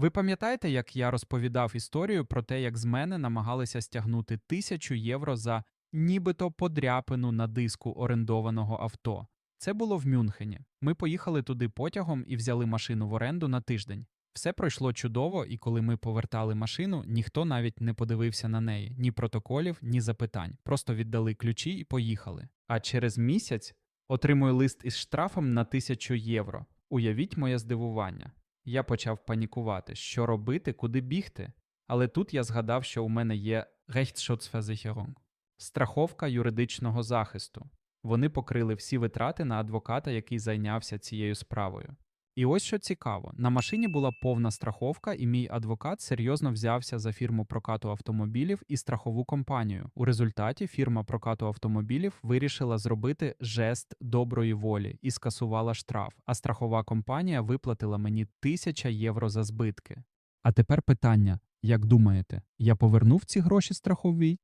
Ви пам'ятаєте, як я розповідав історію про те, як з мене намагалися стягнути тисячу євро за нібито подряпину на диску орендованого авто? Це було в Мюнхені. Ми поїхали туди потягом і взяли машину в оренду на тиждень. Все пройшло чудово, і коли ми повертали машину, ніхто навіть не подивився на неї ні протоколів, ні запитань. Просто віддали ключі і поїхали. А через місяць отримую лист із штрафом на тисячу євро. Уявіть моє здивування. Я почав панікувати, що робити, куди бігти. Але тут я згадав, що у мене є Rechtsschutzversicherung – страховка юридичного захисту. Вони покрили всі витрати на адвоката, який зайнявся цією справою. І ось що цікаво: на машині була повна страховка, і мій адвокат серйозно взявся за фірму прокату автомобілів і страхову компанію. У результаті фірма прокату автомобілів вирішила зробити жест доброї волі і скасувала штраф, а страхова компанія виплатила мені тисяча євро за збитки. А тепер питання: як думаєте, я повернув ці гроші страховій?